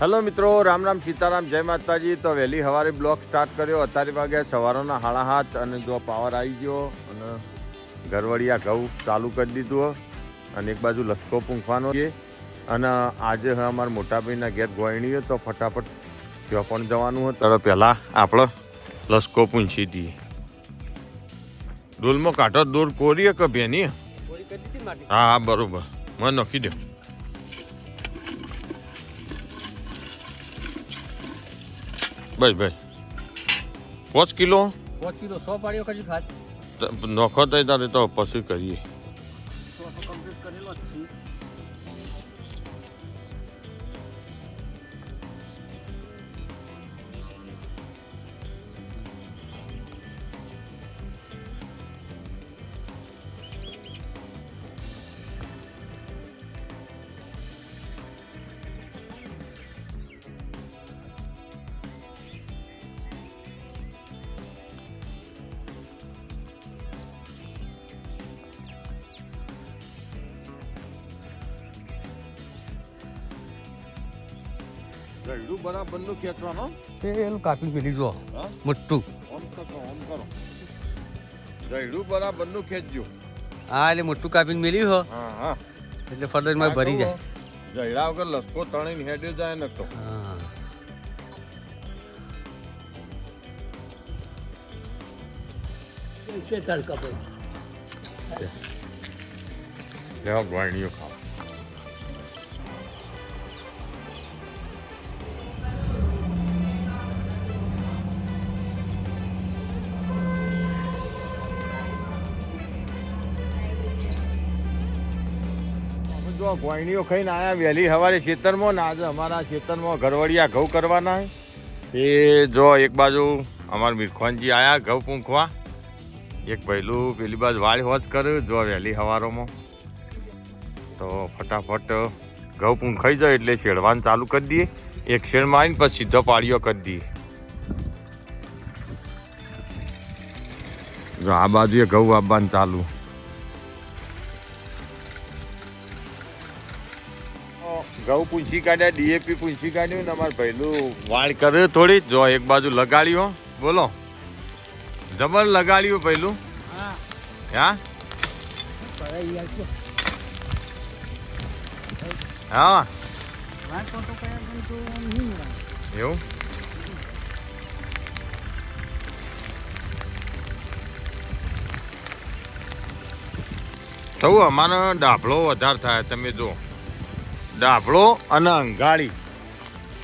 Hello મિત્રો રામ રામ સીતારામ જય માતાજી. તો વહેલી સવારે બ્લોક સ્ટાર્ટ કર્યો. અત્યારે વાગે સવારના હાળા હાથ અને જો પાવર આવી ગયો અને ઘરવડિયા ઘઉં ચાલુ કરી દીધું અને એક બાજુ લસકો પૂંખવાનો છે. અને આજે હવે અમારા મોટાભાઈના ઘેર ગોયણીઓ તો ફટાફટ ત્યાં પણ જવાનું હોય ત્યારે પહેલાં આપણે લસકો પૂંછી દઈએ. ડોલમાં કાંઠો દૂર કોરીએ કે હા હા બરોબર. મને નોખી દો. બસ ભાઈ. પાંચ કિલો? પાંચ કિલો સો પાડ્યો ખરી ખાત નોખો તો તારે તો પછી કરીએ. છે ગયડું બરાબરનું ખેંચવાનો તેલ કાપી પેલી જો મોટું. ઓમ કરો ઓમ કરો. ગયડું બરાબરનું ખેંચજો હા એટલે મોટું કાપીને મેલ્યું હો. હા હા. એટલે ફરદરમાં ભરી જાય. જયડા વગર લસકો તણીને હેડે જાય ને તો. હા. લેવા ગવાણીઓ ખાવ અમે જો ખાઈને આયા વહેલી સવારે ખેતરમાં ને આજે અમારા ખેતરમાં ઘરવડિયા ઘઉં કરવાના એ જો એક બાજુ અમારા મીરખોનજી આયા ઘઉં પૂંખવા. એક પહેલું પેલી બાજુ વાળ હોત કર્યું જો વહેલી સવારોમાં. તો ફટાફટ ઘઉં પૂંખાઈ જાય એટલે શેડવાનું ચાલુ કરી દઈએ. એક શેડ મારીને પછી સીધો પાળીઓ કરી દઈએ. જો આ બાજુએ ઘઉં આપવાનું ચાલુ. ઘઉં પૂંછી કાઢ્યા ડીએપી પૂંછી કાઢ્યું ને અમારે પહેલું વાળ કર્યું થોડી જો એક બાજુ લગાડ્યું બોલો. જબર લગાડ્યું પહેલું હા. હા? હા. એવું? થવું અમારો ડાભલો વધારે થાય તમે જો ડાભળો અને અંગાળી.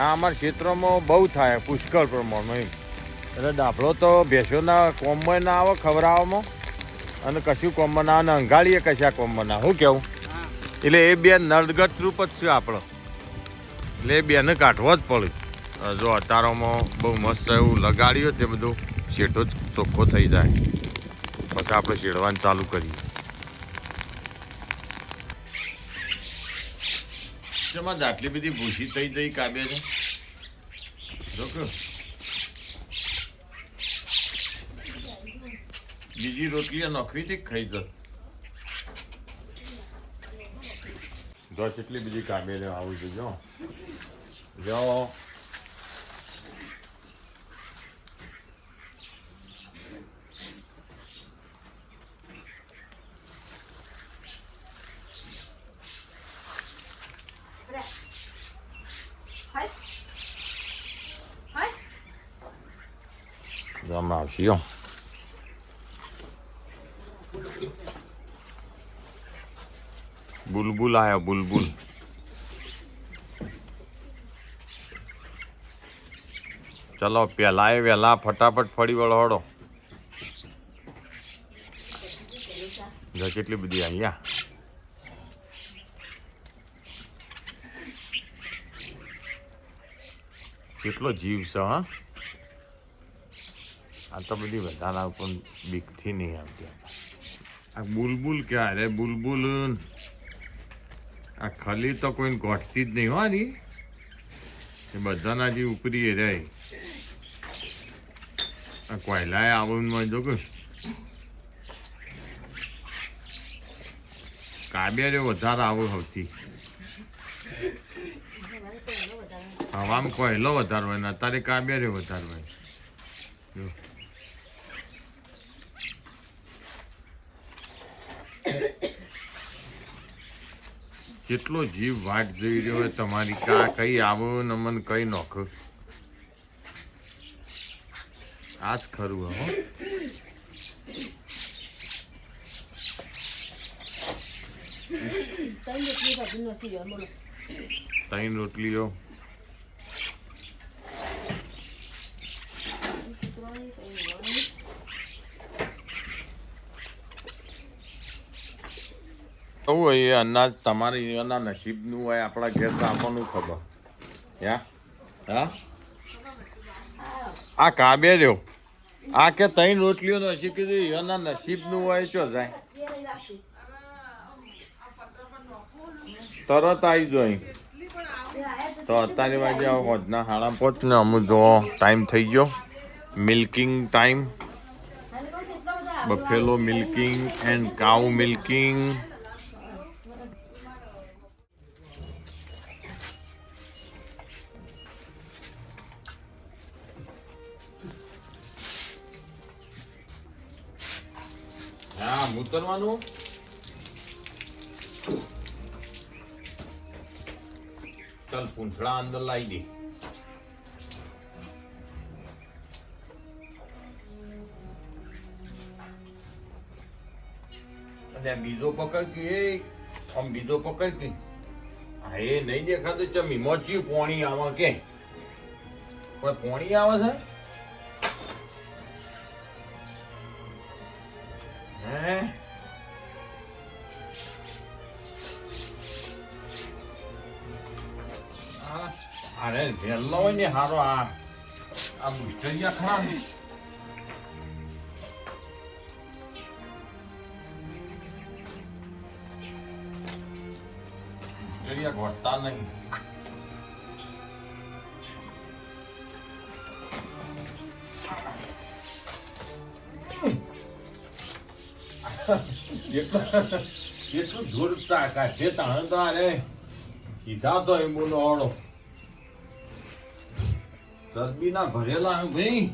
આ અમારા ક્ષેત્રમાં બહુ થાય પુષ્કળ પ્રમાણમાં એટલે ડાભળો તો ભેંસોના કોમમાં ના આવે ખવડાવવામાં અને કશું કોમમાં ના અને અંગાળીએ કશા કોમમાં ના. શું કેવું? એટલે એ બે નર્દગત રૂપ જ છે આપણો. એટલે એ બેને કાઢવો જ પડે. જો અતારોમાં બહુ મસ્ત એવું લગાડ્યું તે બધું શેઠો જ ચોખ્ખો થઈ જાય. પછી આપણે શેડવાનું ચાલુ કરીએ. શેમાં આટલી બધી ભૂસી થઈ જઈ કાબે છે? બીજી રોટલી નોખવી હતી ખાઈ જત જો કેટલી બધી કાબેલે આવું છે, જો. જો. હમણાં આવશે જો બુલબુલ આયો બુલબુલ ચલો પેલા એ વહેલા ફટાફટ ફરી વળવાડો કેટલી બધી અહીંયા કેટલો જીવ છે હા આ તો બધી બધાના પણ બીકથી નહીં આવતી. આ બુલબુલ ક્યાં? રે બુલબુલ, આ ખલી તો કોઈને ગોઠતી જ નહીં હો એ બધાના જે ઉપરી એ રહે. આ કોયલાએ આવું જો કે કાબ્યા વધારે આવો સૌથી હવામાં કોયલો વધારે હોય ને અત્યારે કાબેરે વધારવાય હોય. કેટલો જીવ વાટ જોઈ રહ્યો હોય તમારી? કા કઈ આવો નમન મને કઈ નોખ? આ જ ખરું હો. ત્રણ રોટલીઓ ત્રણ ત્રણ વળી. હોય એ અનાજ તમારે એના નસીબનું હોય, આપણા ઘેર તો આપણને ખબર. યા? હા? આ કાબે રહ્યો. આ કે ત્રણ રોટલીઓ નસીબ કીધું, એના નસીબનું હોય છો જાય? તરત આવી જાય તો અત્યારે વાગે આવો હોજના હાડા પહોંચ ને અમુક જો ટાઈમ થઈ ગયો. Milking time buffalo milking and cow milking હા કરવાનું. ચાલ પૂંછડા અંદર લાવી દે. અને બીજો પકડ કે આમ બીજો પકડ હા એ નહીં દેખાતો, ચમી. મોચ્યું પોણી આવે કે. પણ પોણી આવે છે? હે અરે વહેલો હોય ને હારો આ. આ મુશ્કેલિયા ખરા મુશ્કેલિયા ઘટતા નહીં. એટલું એટલું જોર તાકાત છે તાણે તો અરે સીધા તો એમ બોલો હળો ચરબી ના ભરેલા ભાઈ.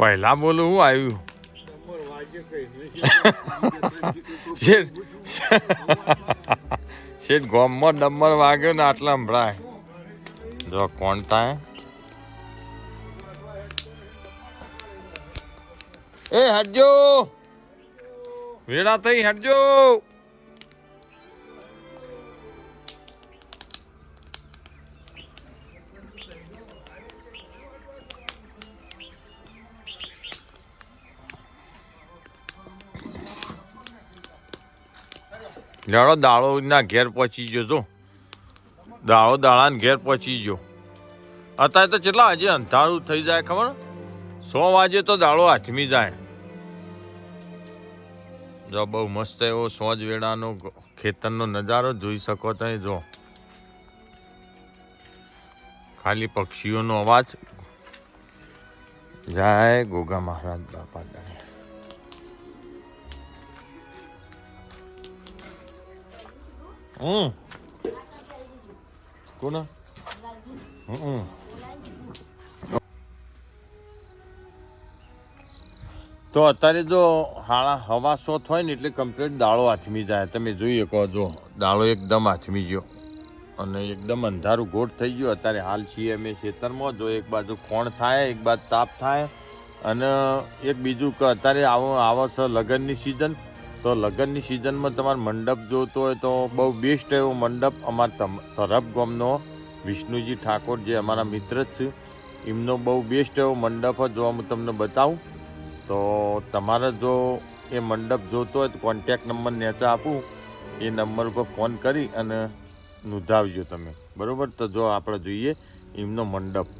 પહેલા બોલું, હું આવ્યું? શેઠ ગોમમાં ડમર વાગ્યો ને આટલા સંભળાય જો કોણ થાય? એ હટજો. વેળા થઈ, હટજો. જાડો દાળો ના ઘેર પહોંચી ગયો તો. દાળો દાળાને ઘેર પહોંચી ગયો. અત્યારે તો કેટલા હજી અંધારું થઈ જાય ખબર? સો વાગે તો દાળો હાથમી જાય. જો બહુ મસ્ત એવો સોજ વેળાનો ખેતરનો નજારો જોઈ શકો તમે જો. ખાલી પક્ષીઓનો અવાજ. જય ગોગા મહારાજ બાપા દાણી હમ. કોના? હમ. તો અત્યારે જો હાળા હવા સોથ હોય ને એટલે કમ્પ્લીટ દાળો આથમી જાય. તમે જોઈ શકો જો, દાળો એકદમ આથમી ગયો. અને એકદમ અંધારું ગોઠ થઈ ગયું. અત્યારે હાલ છીએ અમે ખેતરમાં. જો એક બાજુ ખોણ થાય, એક બાજુ તાપ થાય. અને એક બીજું કે અત્યારે આવો આવે છે લગ્નની સિઝન તો લગ્નની સિઝનમાં તમારે મંડપ જોતો હોય તો બહુ બેસ્ટ એવો મંડપ અમારા તરફ ગામનો વિષ્ણુજી ઠાકોર જે અમારા મિત્ર જ છે, એમનો બહુ બેસ્ટ એવો મંડપ જ જો હું તમને બતાવું. તો તમારે જો એ મંડપ જોતો હોય તો કોન્ટેક નંબર નેચા આપું, એ નંબર પર ફોન કરી અને નોંધાવજો તમે. બરાબર? તો જો આપણે જોઈએ એમનો મંડપ.